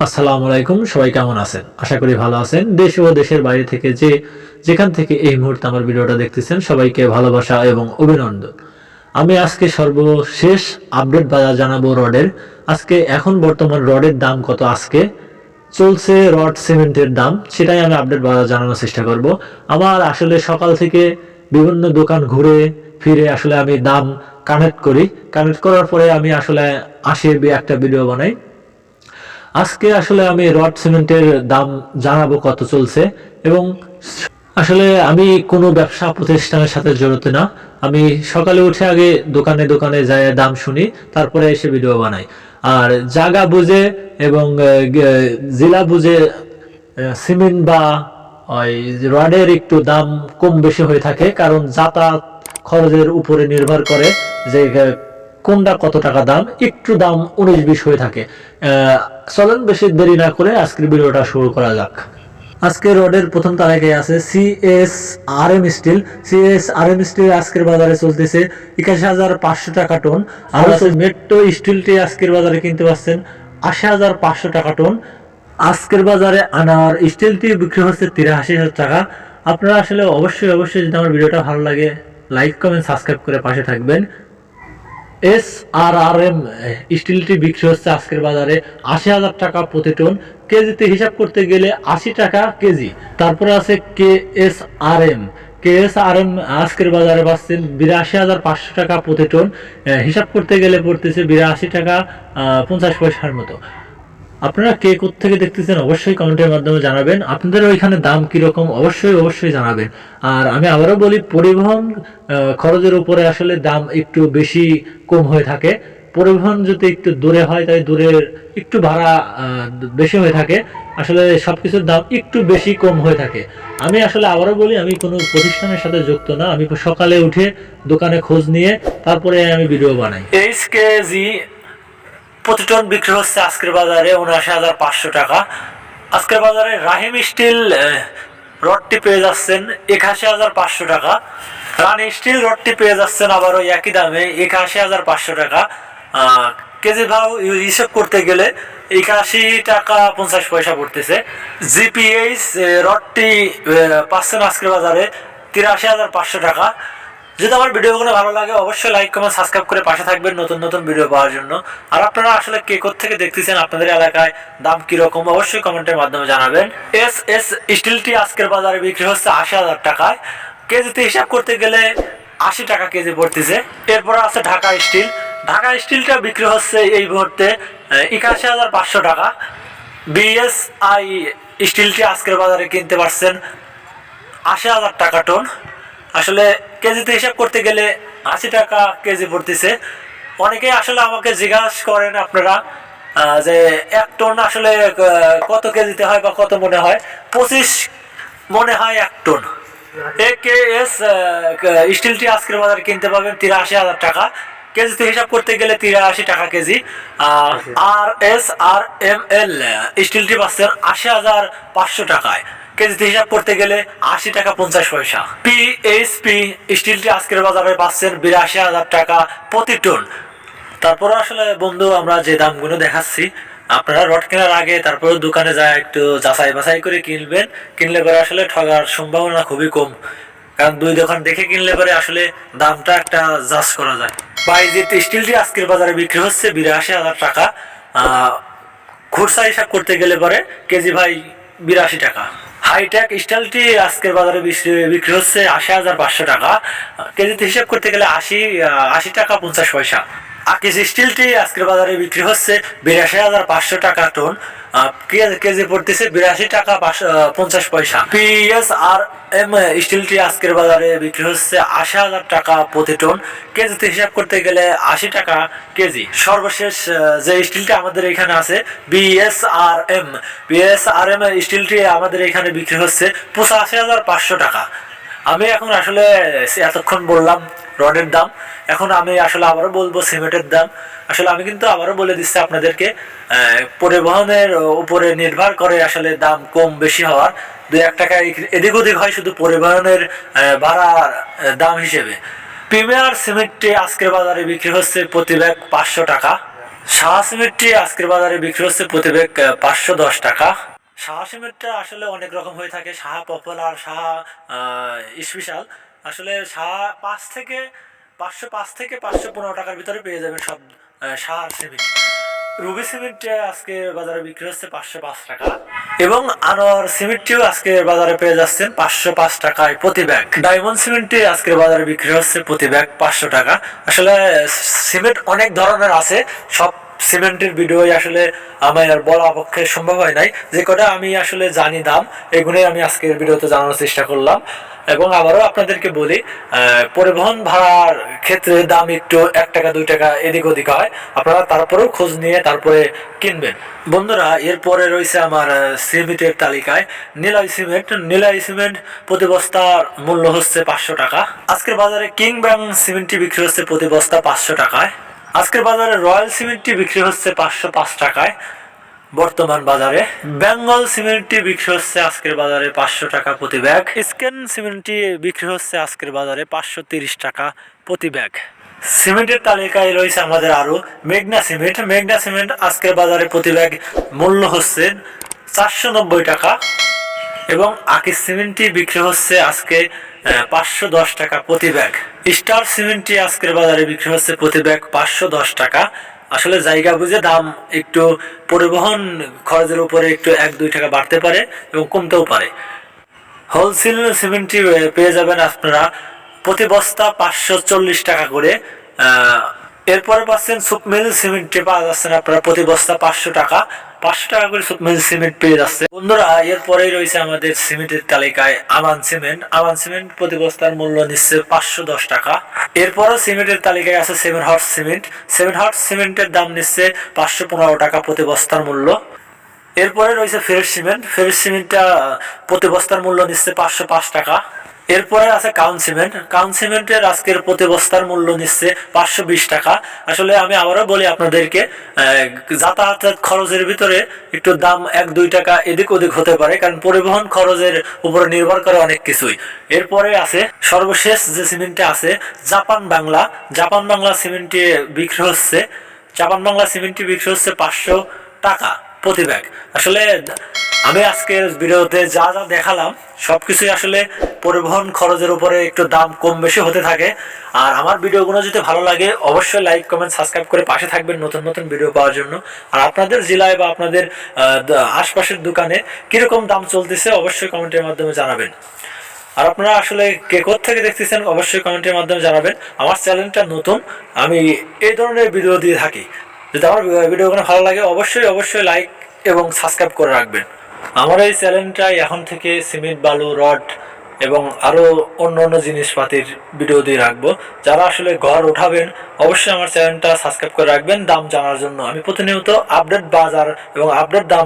আসসালামু আলাইকুম, সবাই কেমন আছেন? আশা করি ভালো আছেন। দেশ ও দেশের বাইরে থেকে যে যেখান থেকে এই মুহূর্তে আমার ভিডিওটা দেখতেছেন, সবাইকে ভালোবাসা এবং অভিনন্দন। আমি আজকে সর্বশেষ আপডেট বাজার জানাব রডের। আজকে এখন বর্তমান রডের দাম কত আজকে? চলছে রড সিমেন্টের দাম, সেটাই আমি আপডেট বাজার জানানোর চেষ্টা করব। আমার আসলে সকাল থেকে বিভিন্ন দোকান ঘুরে ফিরে আসলে আমি দাম কানেক্ট করি। কানেক্ট করার পরে আমি আসলে আসে একটা ভিডিও বানাই। আজকে আসলে আমি রড সিমেন্টের দাম জানাব কত চলছে এবং আসলে আমি কোনো ব্যবসা প্রতিষ্ঠানের সাথে জড়িত না। আমি সকালে উঠে আগে দোকানে দোকানে যাই, দাম শুনি, তারপরে এসে ভিডিও বানাই। আর জায়গা বুঝে এবং জেলা বুঝে সিমেন্ট বা, ওই রডের একটু দাম কম বেশি হয়ে থাকে, কারণ যাতায়াত খরচের উপরে নির্ভর করে যে কোনটা কত টাকা দাম, একটু দাম উনিশ বিশ হয়ে থাকে। চলেন, বেশি দেরি না করে আজকের ভিডিওটা শুরু করা যাক। আজকে রডের প্রথম তালিকায় আছে CS R M steel CS R M steel আজকের বাজারে চলতেছে একাশি হাজার পাঁচশো টাকা টন আর মেট্রো স্টিলটি আজকের বাজারে কিনতে পাচ্ছেন আশি হাজার পাঁচশো টাকা টন আজকের বাজারে আনার স্টিলটি বিক্রি হচ্ছে তিরাশি হাজার টাকা। আপনারা আসলে অবশ্যই অবশ্যই যদি আমার ভিডিওটা ভালো লাগে লাইক কমেন্ট সাবস্ক্রাইব করে পাশে থাকবেন। এস আর আর এম স্টিলটি বিক্রি হচ্ছে আজকের বাজারে আশি হাজার টাকা প্রতি টন। কেজিতে হিসাব করতে গেলে আশি টাকা কেজি। তারপরে আছে K S R M K S R M আজকের বাজারে পাচ্ছেন বিরাশি হাজার পাঁচশো টাকা প্রতি টন। হিসাব করতে গেলে পড়তেছে বিরাশি টাকা পঞ্চাশ পয়সার মতো। আপনারা কে থেকে দেখতেছেন অবশ্যই কমেন্টের মাধ্যমে জানাবেন। আপনাদের ওইখানে দাম কীরকম অবশ্যই অবশ্যই জানাবেন। আর আমি আবারও বলি, পরিবহন খরচের উপরে আসলে দাম একটু বেশি কম হয়ে থাকে। পরিবহন যদি একটু দূরে হয়, তাই দূরের একটু ভাড়া বেশি হয়ে থাকে। আসলে সবকিছুর দাম একটু বেশি কম হয়ে থাকে। আমি আসলে আবারও বলি, আমি কোনো প্রতিষ্ঠানের সাথে যুক্ত না। আমি সকালে উঠে দোকানে খোঁজ নিয়ে তারপরে আমি ভিডিও বানাই। এইচ কেজি প্রতি টন বিক্রি হচ্ছে আজকের বাজারে উনআশি হাজার পাঁচশো টাকা। আজকের বাজারে রাহিম স্টিল রডটি পেয়ে যাচ্ছেন একাশি হাজার পাঁচশো টাকা। রানি স্টিল রডটি পেয়ে যাচ্ছেন আবার ওই একই দামে একাশি হাজার পাঁচশো টাকা। কেজি ভাও হিসেব করতে গেলে একাশি টাকা পঞ্চাশ পয়সা পড়তেছে। জিপিএইচ রডটি পাচ্ছেন আজকের বাজারে তিরাশি হাজার পাঁচশো টাকা। যদি আমার ভিডিওগুলো ভালো লাগে, অবশ্যই লাইক কমেন্ট সাবস্ক্রাইব করে পাশে থাকবেন নতুন নতুন ভিডিও পাওয়ার জন্য। আর আপনারা আসলে কে থেকে দেখতেছেন, আপনাদের এলাকায় দাম কীরকম, অবশ্যই কমেন্টের মাধ্যমে জানাবেন। এস এস স্টিলটি আজকের বাজারে বিক্রি হচ্ছে আশি হাজার টাকায়। কেজিতে হিসাব করতে গেলে আশি টাকা কেজি পড়তেছে। এরপর আছে ঢাকা স্টিল ঢাকা স্টিলটা বিক্রি হচ্ছে এই মুহূর্তে একাশি হাজার পাঁচশো টাকা। বিএসআই স্টিলটি আজকের বাজারে কিনতে পারছেন আশি হাজার টাকা টন। আসলে কেজিতে হিসাব করতে গেলে আশি টাকা কেজি পড়তেছে। অনেকেই আসলে আমাকে জিজ্ঞাসা করেন আপনারা যে এক টন আসলে কত কেজিতে হয় বা কত মনে হয়? পঁচিশ মনে হয় এক টন। এ কে এস স্টিলটি আজকের বাজারে কিনতে পাবেন তিরাশি হাজার টাকা। কেজিতে হিসাব করতে গেলে তিরাশি টাকা KG. R S R M L স্টিলটি পাচ্ছেন আশি হাজার পাঁচশো টাকায়। কেজিতে হিসাব করতে গেলে আশি টাকা পঞ্চাশ পয়সা। পি এইচ পি স্টিলটি আজকের বাজারে পাচ্ছেন বিরাশি হাজার টাকা প্রতি টন। তারপরে আসলে বন্ধু, আমরা যে দামগুলো দেখাচ্ছি, আপনারা রড কেনার আগে তারপরে দোকানে যায় একটু যাচাই বাছাই করে কিনবেন। কিনলে পরে আসলে ঠগার সম্ভাবনা খুবই কম। কারণ দুই দোকান দেখে কিনলে পরে আসলে দামটা একটা জাজ করা যায়। বাইজিত স্টিলটি আজকের বাজারে বিক্রি হচ্ছে বিরাশি হাজার টাকা খুচরা হিসাব করতে গেলে পরে কেজি ভাই বিরাশি টাকা। হাইটেক স্টাইলটি আজকের বাজারে বিক্রি- হচ্ছে আশি হাজার পাঁচশো টাকা। কেজিতে হিসাব করতে গেলে আশি আশি টাকা পঞ্চাশ পয়সা। আকিস স্টিলটি আজকের বাজারে বিক্রি হচ্ছে বিরাশি হাজার পাঁচশো টাকা টন কেজি পড়তেছে বিরাশি টাকা পঞ্চাশ পয়সা। পিএস এম স্টিলটি আজকের বাজারে বিক্রি হচ্ছে আশি হাজার টাকা প্রতি টন। কেজিতে হিসাব করতে গেলে আশি টাকা কেজি। সর্বশেষ যে স্টিলটি আমাদের এখানে আছে BS R M BS R M স্টিলটি আমাদের এখানে বিক্রি হচ্ছে পঁচাশি হাজার পাঁচশো টাকা। আমি এখন আসলে এতক্ষণ বললাম রডের দাম, এখন আমি আসলে আবারও বলব সিমেন্টের দাম। আসলে আমি কিন্তু আবারও বলে দিচ্ছি আপনাদেরকে পরিবহনের উপরে নির্ভর করে আসলে দাম কম বেশি হওয়ার। দুই এক টাকা এদিক ওদিক হয় শুধু পরিবহনের ভাড়ার দাম হিসেবে। প্রিমিয়ার সিমেন্টটি আজকের বাজারে বিক্রি হচ্ছে প্রতি ব্যাগ পাঁচশো টাকা। শাহ সিমেন্টটি আজকের বাজারে বিক্রি হচ্ছে প্রতি ব্যাগ পাঁচশো দশ টাকা। শাহ সিমেন্টটা আসলে অনেক রকম হয়ে থাকে, শাহ পপুলার, শাহ স্পেশাল। আসলে শাহ পাঁচ থেকে, পাঁচশো পাঁচ থেকে পাঁচশো পনেরো টাকার ভিতরে পেয়ে যাবেন সব শাহ সিমেন্ট। রুবি সিমেন্ট আজকে বাজারে বিক্রি হচ্ছে পাঁচশো পাঁচ টাকা। এবং আনোয়ার সিমেন্টটিও আজকে বাজারে পেয়ে যাচ্ছেন পাঁচশো পাঁচ টাকায় প্রতি ব্যাগ। ডায়মন্ড সিমেন্টটি আজকে বাজারে বিক্রি হচ্ছে প্রতি ব্যাগ পাঁচশো টাকা। আসলে সিমেন্ট অনেক ধরনের আছে, সব সিমেন্টের ভিডিওই আসলে আমার বলা পক্ষে সম্ভব হয় নাই। যে কটা আমি আসলে জানি দাম, এগুলোই আমি আজকের ভিডিওতে জানানোর চেষ্টা করলাম। এবং আবারও আপনাদেরকে বলি পরিবহন ভাড়ার ক্ষেত্রে দাম একটু এক টাকা, দুই টাকা এদিক ওদিক হয়। আপনারা তারপরেও খোঁজ নিয়ে তারপরে কিনবেন। বন্ধুরা, এরপরে রয়েছে আমার সিমেন্টের তালিকায়। নীলাই সিমেন্ট নীলাই সিমেন্ট প্রতি বস্তার মূল্য হচ্ছে পাঁচশো টাকা। আজকের বাজারে কিং ব্যাং সিমেন্টটি বিক্রি হচ্ছে প্রতি বস্তা পাঁচশো টাকায়। আজকের বাজারে রয়্যাল সিমেন্টটি বিক্রি হচ্ছে পাঁচশো পাঁচ টাকায়। বর্তমান বাজারে বেঙ্গল সিমেন্টটি বিক্রি হচ্ছে আজকের বাজারে পাঁচশো টাকা প্রতি ব্যাগ। স্ক্যান সিমেন্টটি বিক্রি হচ্ছে আজকের বাজারে পাঁচশো তিরিশ টাকা প্রতি ব্যাগ। সিমেন্টের তালিকায় রয়েছে আমাদের আরও মেঘনা সিমেন্ট। মেঘনা সিমেন্ট আজকের বাজারে প্রতি ব্যাগ মূল্য হচ্ছে চারশো নব্বই টাকা এবং আকিস সিমেন্টটি বিক্রি হচ্ছে আজকে পাঁচশো দশ টাকা প্রতি ব্যাগ। স্টার সিমেন্টটি আজকের বাজারে বিক্রি হচ্ছে প্রতি ব্যাগ পাঁচশো দশ টাকা। আসলে জায়গা বুঝে দাম একটু পরিবহন খরচের উপরে একটু এক দুই টাকা বাড়তে পারে এবং কমতেও পারে। হোলসেল সিমেন্টটি পেয়ে যাবেন আপনারা প্রতি বস্তা পাঁচশো চল্লিশ টাকা করে এরপরে পাচ্ছেন সুপমিল সিমেন্টটি পাওয়া যাচ্ছে না, আপনারা প্রতি বস্তা পাঁচশো টাকা। পাঁচশো টাকা করে সুপমিল সিমেন্ট পেয়ে যাচ্ছে। বন্ধুরা, এরপরেই রয়েছে আমাদের সিমেন্টের তালিকায় আমান সিমেন্ট আমান সিমেন্ট প্রতি বস্তার মূল্য নিচ্ছে পাঁচশো দশ টাকা। এরপরও সিমেন্টের তালিকায় আছে seven horse cement seven horse সিমেন্টের দাম নিচ্ছে পাঁচশো পনেরো টাকা প্রতি বস্তার মূল্য। এরপরে রয়েছে ফেরস সিমেন্ট ফেরস সিমেন্টটা প্রতি বস্তার মূল্য নিচ্ছে পাঁচশো পাঁচ টাকা। এরপরে আছে কাউন সিমেন্ট। কাউন সিমেন্টের আজকের প্রতি বস্তার মূল্য নিচ্ছে পাঁচশো বিশ টাকা। আসলে আমি আবারও বলি আপনাদেরকে যাতায়াতের খরচের ভিতরে একটু দাম এক, দুই টাকা এদিক ওদিক হতে পারে, কারণ পরিবহন খরচের উপরে নির্ভর করে অনেক কিছুই। এরপরে আছে সর্বশেষ যে সিমেন্টটা আছে, জাপান বাংলা। জাপান বাংলা সিমেন্টটি বিক্রি হচ্ছে, জাপান বাংলা সিমেন্টটি বিক্রি হচ্ছে পাঁচশো টাকা প্রতি ব্যাগ। আসলে আমি আজকের ভিডিওতে যা যা দেখালাম, সবকিছুই আসলে পরিবহন খরচের উপরে একটু দাম কম বেশি হতে থাকে। আর আমার ভিডিওগুলো যদি ভালো লাগে, অবশ্যই লাইক, কমেন্ট, সাবস্ক্রাইব করে পাশে থাকবেন নতুন নতুন ভিডিও পাওয়ার জন্য। আর আপনাদের জেলায় বা আপনাদের আশপাশের দোকানে কীরকম দাম চলতেছে, অবশ্যই কমেন্টের মাধ্যমে জানাবেন। আর আপনারা আসলে কে থেকে দেখতেছেন, অবশ্যই কমেন্টের মাধ্যমে জানাবেন। আমার চ্যানেলটা নতুন, আমি এই ধরনের ভিডিও দিয়ে থাকি। যদি আমার ভিডিওগুলো ভালো লাগে, অবশ্যই অবশ্যই লাইক এবং সাবস্ক্রাইব করে রাখবেন। আমার এই চ্যানেলটাই এখন থেকে সিমেন্ট বালু, রড এবং আরও অন্য অন্য জিনিসপাতির ভিডিও দিয়ে রাখব। যারা আসলে ঘর উঠাবেন, অবশ্যই আমার চ্যানেলটা সাবস্ক্রাইব করে রাখবেন। দাম জানার জন্য আমি প্রতিনিয়ত আপডেট বাজার এবং আপডেট দাম